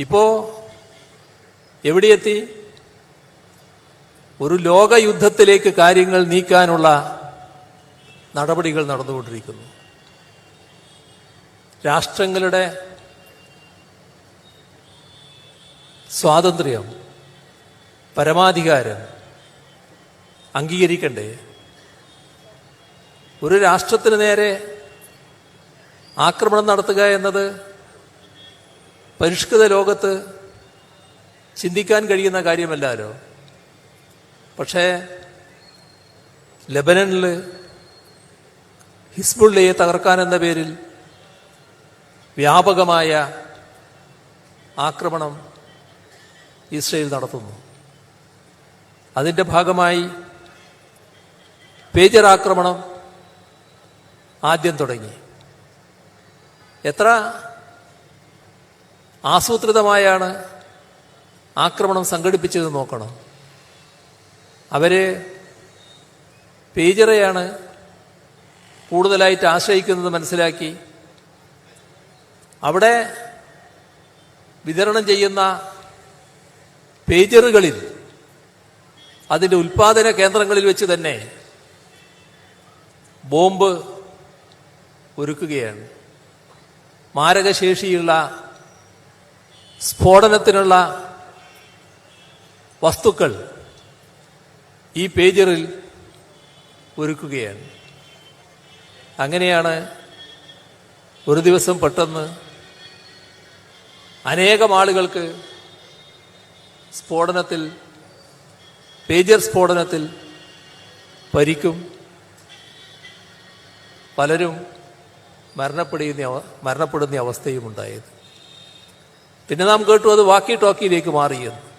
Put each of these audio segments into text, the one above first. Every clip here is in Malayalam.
ഇപ്പോ എവിടെയെത്തി? ഒരു ലോകയുദ്ധത്തിലേക്ക് കാര്യങ്ങൾ നീക്കാനുള്ള നടപടികൾ നടന്നുകൊണ്ടിരിക്കുന്നു. രാഷ്ട്രങ്ങളുടെ സ്വാതന്ത്ര്യം പരമാധികാരം അംഗീകരിക്കണ്ടേ? ഒരു രാഷ്ട്രത്തിന് നേരെ ആക്രമണം നടത്തുക എന്നത് പരിഷ്കൃത ലോകത്ത് ചിന്തിക്കാൻ കഴിയുന്ന കാര്യമല്ലാലോ? പക്ഷേ ലബനനിൽ ഹിസ്ബുള്ളയെ തകർക്കാൻ എന്ന പേരിൽ വ്യാപകമായ ആക്രമണം ഇസ്രയേൽ നടത്തുന്നു. അതിന്റെ ഭാഗമായി പേജർ ആക്രമണം ആദ്യം തുടങ്ങി. എത്ര ആസൂത്രിതമായാണ് ആക്രമണം സംഘടിപ്പിച്ചത് നോക്കണം. അവർ പേജറയാണ് കൂടുതലായിട്ട് ആശ്രയിക്കുന്നത് മനസ്സിലാക്കി. അവിടെ വിതരണം ചെയ്യുന്ന പേജറുകളിൽ അതിന്റെ ഉൽപാദന കേന്ദ്രങ്ങളിൽ വെച്ച് തന്നെ ബോംബ് ഒരുക്കുകയാണ്. മാരകശേഷിയുള്ള സ്ഫോടനത്തിനുള്ള വസ്തുക്കൾ ഈ പേജറിൽ ഒരുക്കുകയാണ്. അങ്ങനെയാണ് ഒരു ദിവസം പെട്ടെന്ന് അനേകം ആളുകൾക്ക് സ്ഫോടനത്തിൽ പേജർ സ്ഫോടനത്തിൽ പരിക്കും പലരും മരണപ്പെടുന്ന മരണപ്പെടുന്ന അവസ്ഥയും ഉണ്ടായത് പിന്നെ നാം കേട്ടു അത് വാക്കി ടോക്കിയിലേക്ക് മാറിയെന്ന്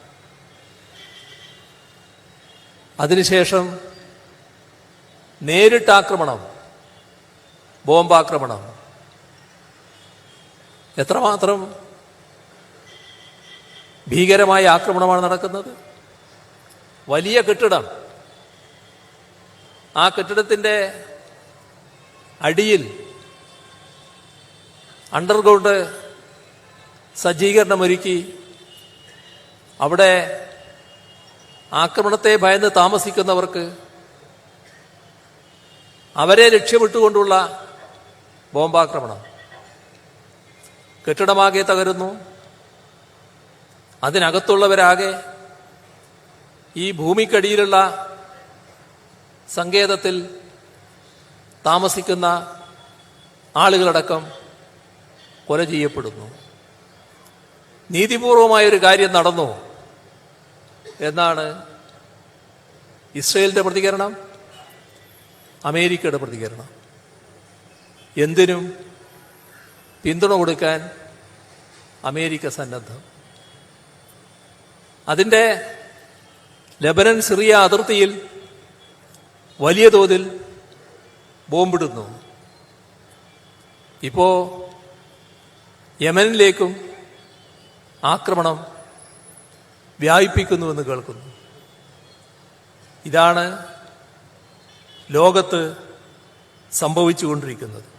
അതിനുശേഷം നേരിട്ട് ആക്രമണം ബോംബാക്രമണം. എത്രമാത്രം ഭീകരമായ ആക്രമണമാണ് നടക്കുന്നത്? വലിയ കെട്ടിടം. ആ കെട്ടിടത്തിന്റെ അടിയിൽ അണ്ടർഗ്രൗണ്ട് സജ്ജീകരണമൊരുക്കി. അവിടെ ആക്രമണത്തെ ഭയന്ന് താമസിക്കുന്നവർക്ക് അവരെ ലക്ഷ്യമിട്ടുകൊണ്ടുള്ള ബോംബാക്രമണം. കെട്ടിടമാകെ തകരുന്നു. അതിനകത്തുള്ളവരാകെ ഈ ഭൂമിക്കടിയിലുള്ള സങ്കേതത്തിൽ താമസിക്കുന്ന ആളുകളടക്കം കൊല ചെയ്യപ്പെടുന്നു. നീതിപൂർവമായൊരു കാര്യം നടന്നു. എന്നാണ് ഇസ്രയേലിന്റെ പ്രതികരണം? അമേരിക്കയുടെ പ്രതികരണം. എന്തിനും പിന്തുണ കൊടുക്കാൻ അമേരിക്ക സന്നദ്ധം. അതിന്റെ ലബനൻ സിറിയ അതിർത്തിയിൽ വലിയ തോതിൽ ബോംബിടുന്നു. ഇപ്പോ യമനിലേക്കും ആക്രമണം വ്യാപിപ്പിക്കുന്നുവെന്ന് കേൾക്കുന്നു. ഇതാണ് ലോകത്ത് സംഭവിച്ചുകൊണ്ടിരിക്കുന്നത്.